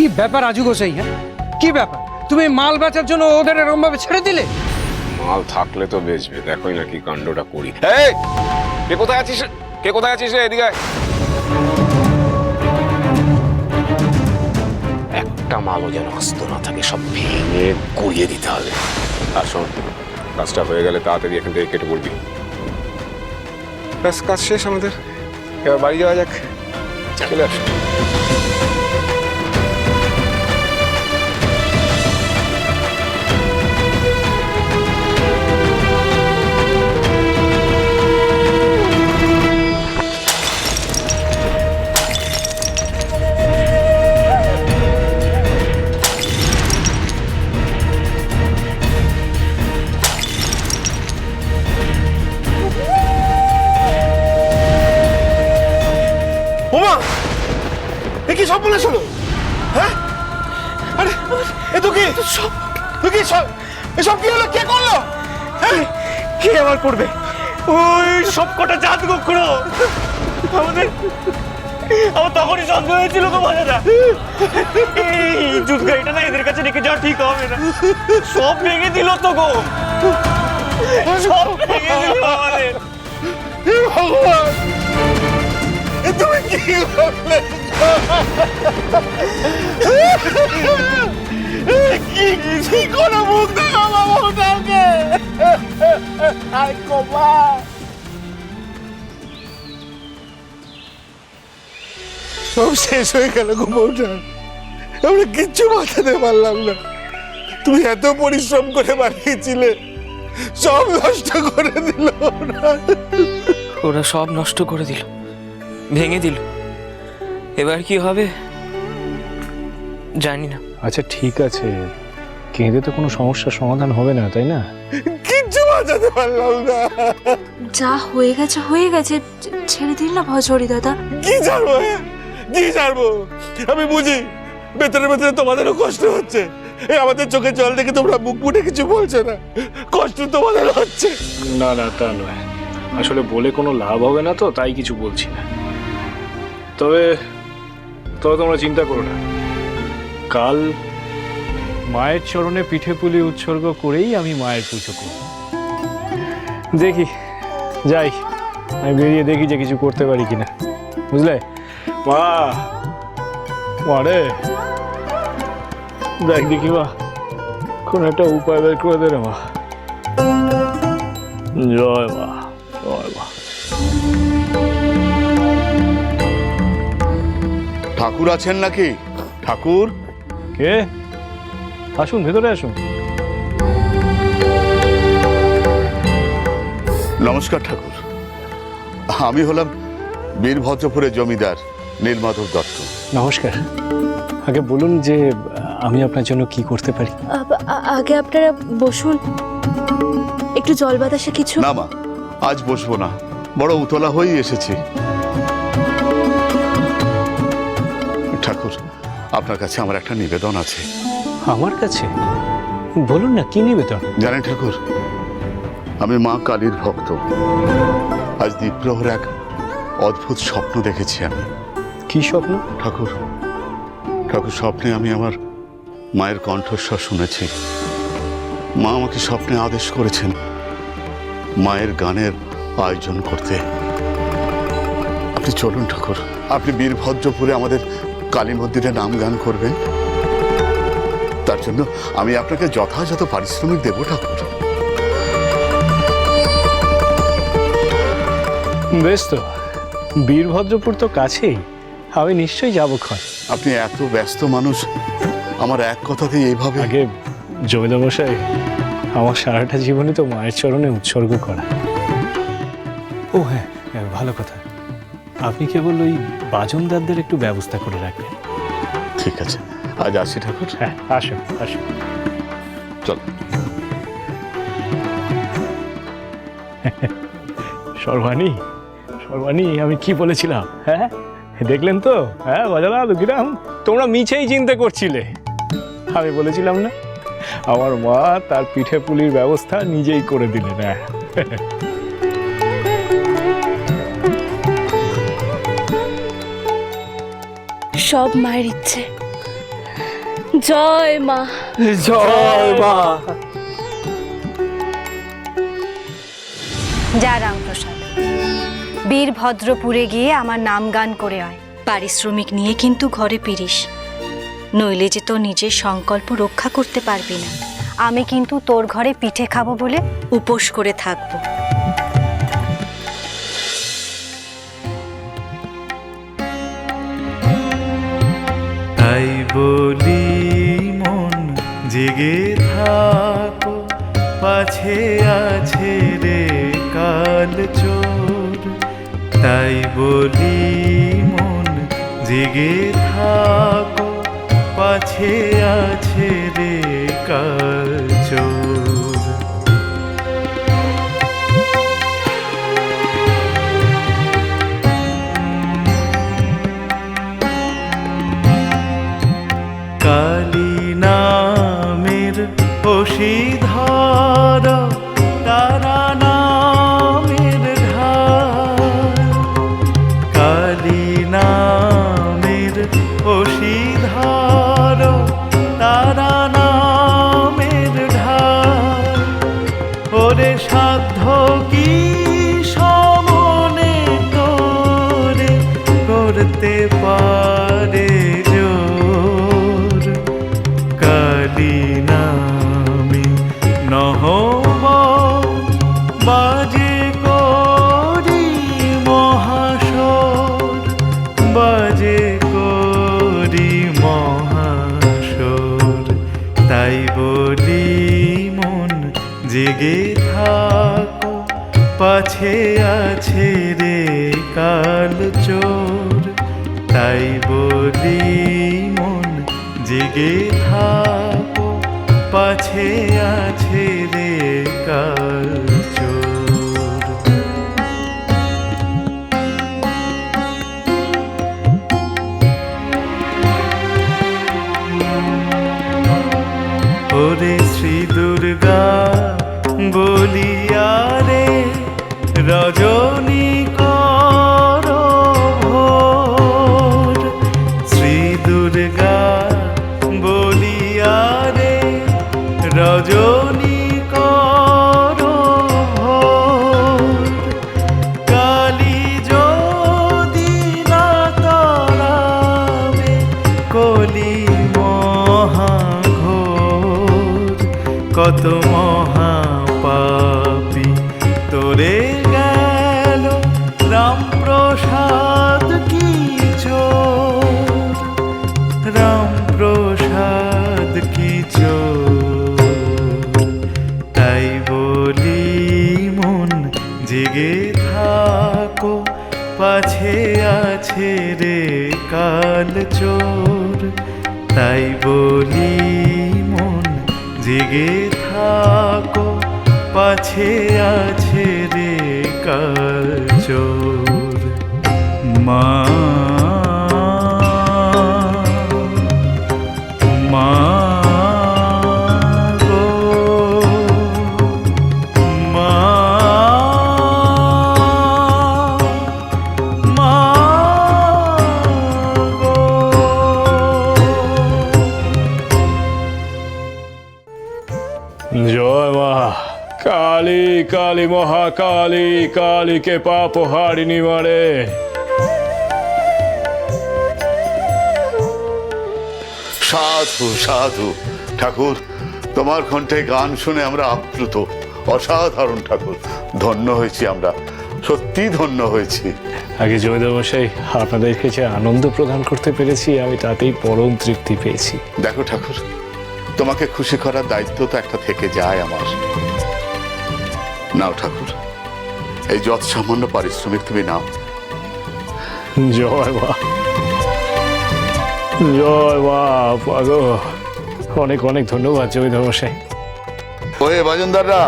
কি ব্যাপার আজু গোসাই হ্যাঁ? কি ব্যাপার? তুমি মাল বেচার জন্য ওদের এরকম ভাবে ছেড়ে দিলে? মাল থাকলে তো বেচবে, দেখোই না কি কাণ্ডটা করি। এই! কে কোথায় আছিস? কে কোথায় আছিস রে এদিকে একটা মালও যেন আস্ত না থাকে, সব ভেঙে গুড়িয়ে দিতে হবে। আর শোন, কাজটা হয়ে গেলে তাড়াতাড়ি এখান থেকে কেটে পড়বি। ব্যাস, কাজ শেষ আমাদের। এবার বাড়ি যাওয়া যাক। চলে আস। তো কি সব এসব কি হলো? কে করল? হ্যাঁ কে আবার করবে? ওই সব কটা জাত গোখরো। আমাদের, আমার তখনই সন্দেহ হয়েছিল গো বাজারা এই জুত গাড়িটা না এদের কাছে রেখে যাওয়া ঠিক হবে না। সব ভেঙে দিল তো গো। সব ভেঙে দিল আমাদের। ভগবান তুমি কি করলে? কি সব শেষ হয়ে গেল আমরা কিচ্ছু বাঁচাতে পারলাম না। তুমি এত পরিশ্রম করে বানিয়েছিলে, সব নষ্ট করে দিল ওরা সব নষ্ট করে দিল, ভেঙে দিল। এবার কি হবে? জানি না। আচ্ছা ঠিক আছে। কেঁদে তো কোনো সমস্যার সমাধান হবে না তাই না? কিচ্ছু বাঁচাতে পারলাম না। যা হয়ে গেছে হয়ে গেছে। ছেড়ে দিন না ভজরি দাদা? কি ছাড়বো হ্যাঁ? কি ছাড়বো? আমি বুঝি ভেতরে ভেতরে তোমাদেরও কষ্ট হচ্ছে। এই আমাদের চোখে জল দেখে তোমরা মুখ ফুটে কিছু বলছো না। কষ্ট তোমাদের হচ্ছে। না না তা নয়। আসলে বলে কোনো লাভ হবে না তো তাই কিছু বলছি না। তবে তবে তোমরা চিন্তা করো না। কাল মায়ের চরণে পিঠে পুলি উৎসর্গ করেই আমি মায়ের পুজো করব। দেখি, যাই, আমি বেরিয়ে দেখি যে কিছু করতে পারি কিনা। বুঝলে? মা! মা রে! দেখ দেখি মা, কোন একটা উপায় বের করে দে রে মা। জয় মা জয় মা। ঠাকুর আছেন নাকি? ঠাকুর? কে? আসুন ভেতরে আসুন। নমস্কার ঠাকুর। আমি হলাম বীরভদ্রপুরের জমিদার নীলমাধব দত্ত। নমস্কার। আগে বলুন যে আমি আপনার জন্য কি করতে পারি? আগে আপনারা বসুন। একটু জল বাতাসে কিছু? না মা আজ বসবো না। বড় উতলা হয়েই এসেছি। ঠাকুর আপনার কাছে আমার একটা নিবেদন আছে। আমার কাছে? বলুন না কি নিবেদন? জানেন ঠাকুর আমি মা কালীর ভক্ত। আজ দ্বীপ্রহর এক অদ্ভুত স্বপ্ন দেখেছি আমি। কি স্বপ্ন? ঠাকুর ঠাকুর স্বপ্নে আমি আমার মায়ের কণ্ঠস্বর শুনেছি। মা আমাকে স্বপ্নে আদেশ করেছেন মায়ের গানের আয়োজন করতে। আপনি চলুন ঠাকুর আপনি বীরভদ্রপুরে আমাদের কালী মন্দিরে নাম গান করবেন তার জন্য আমি আপনাকে যথাযথ পারিশ্রমিক দেব ঠাকুর। বেশ তো। বীরভদ্রপুর তো কাছেই। আমি নিশ্চয়ই যাব ক্ষণ। আপনি এত ব্যস্ত মানুষ আমার এক কথাতেই এইভাবে আগে জমিদার মশাই আমার সারাটা জীবনে তো মায়ের চরণে উৎসর্গ করা। ও হ্যাঁ হ্যাঁ, ভালো কথা। আপনি কেবল ওই বাজনদারদের একটু ব্যবস্থা করে রাখবেন। ঠিক আছে। আজ আসি ঠাকুর? হ্যাঁ আসুন আসুন। চল। সর্বাণী সর্বাণী আমি কি বলেছিলাম? হ্যাঁ দেখলেন তো? হ্যাঁ বাজারা দুকিরাম তোমরা মিছেই চিন্তা করছিলে। আমি বলেছিলাম না? আমার মা তার পিঠে পুলির ব্যবস্থা নিজেই করে দিলেন হ্যাঁ। সব মায়ের ইচ্ছে। জয় মা। জয় মা। যা রামপ্রসাদ। বীরভদ্রপুরে গিয়ে আমার নাম গান করে আয়। পারিশ্রমিক নিয়ে কিন্তু ঘরে ফিরিস। নইলে যে তোর নিজের সংকল্প রক্ষা করতে পারবি না। আমি কিন্তু তোর ঘরে পিঠে খাব বলে উপোস করে থাকব। বলি মন জেগে থাকো, পাছে আছে রে কাল চোর। তাই বলি মন জেগে থাক, পাছে আছে রে কাল বশীধর জেগে থাকো পাছে আছে রে কাল চোর। তাই বলি মন জেগে থাকো পাছে আছে কত মহাপাপী। তোরে গেল রামপ্রসাদ কি রামপ্রসাদ কি তাই বলি মন জেগে থাকো, পাছে আছে রে কাল চোর। তাই বলি জেগে থাকো পাছে আছে রে কাল চোর মা মা কালী কালী মহাকালী কালীকে পাপ হারিনি মারে। সাধু সাধু ঠাকুর তোমার কণ্ঠে গান শুনে আমরা আপ্লুত অসাধারণ ঠাকুর। ধন্য হয়েছি আমরা সত্যি ধন্য হয়েছি। আগে জমিদার মশাই আপনাদেরকে যে আনন্দ প্রদান করতে পেরেছি আমি তাতেই পরম তৃপ্তি পেয়েছি। দেখো ঠাকুর তোমাকে খুশি করার দায়িত্ব তো একটা থেকে যায় আমার। নাও ঠাকুর। এই যৎ সামান্য পারিশ্রমিক তুমি নাও। জয় মা। জয় মা অনেক অনেক ধন্যবাদ জমিদার মশাই। ওয়ে বাজনদাররা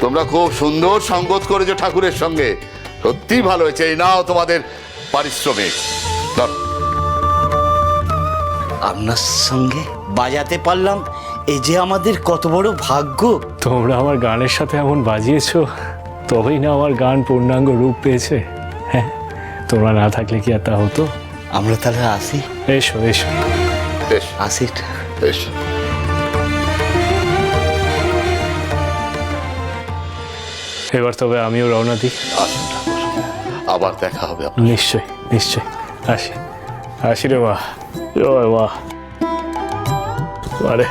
তোমরা খুব সুন্দর সঙ্গত করেছ ঠাকুরের সঙ্গে। সত্যি ভালো হয়েছে এই নাও তোমাদের পারিশ্রমিক। আপনার সঙ্গে বাজাতে পারলাম এই যে আমাদের কত বড় ভাগ্য। তোমরা আমার গানের সাথে এমন বাজিয়েছো তবেই না আমার গান পূর্ণাঙ্গ রূপ পেয়েছে। হ্যাঁ তোমরা না থাকলে কি আর তা হতো? আমরা তাহলে আসি। এসো এসো। বেশ আসি বেশ এবার তবে আমিও রওনা দিই। আবার দেখা হবে নিশ্চয় নিশ্চয়। আসি। আসি রে জয় মা আরে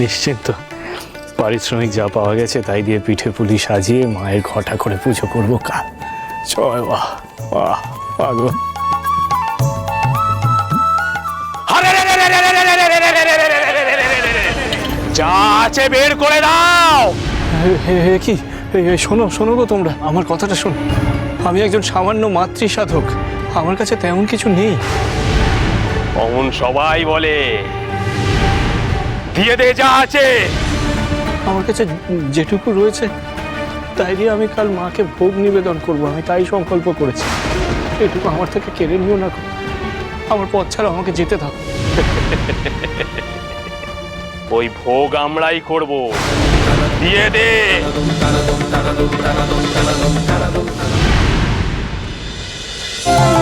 নিশ্চিন্ত। পারিশ্রমিক যা পাওয়া গেছে তাই দিয়ে পিঠে পুলি সাজিয়ে মায়ের ঘটা করে পুজো করব কাল। জয় মা বাহ পাগল। যা আছে বের করে দাও। কি? শোনো শোনো গো তোমরা আমার কথাটা শোনো। আমি একজন সামান্য মাতৃ সাধক আমার কাছে তেমন কিছু নেই। অমন সবাই বলে দিয়ে দে যা আছে। আমার কাছে যেটুকু রয়েছে তাই দিয়ে আমি কাল মাকে ভোগ নিবেদন করব। আমি তাই সংকল্প করেছি। এটুকু আমার থেকে কেড়ে নিও না আমার পথ ছাড়া আমাকে যেতে থাক ওই ভোগ আমরাই করব। দিয়ে দে। Oh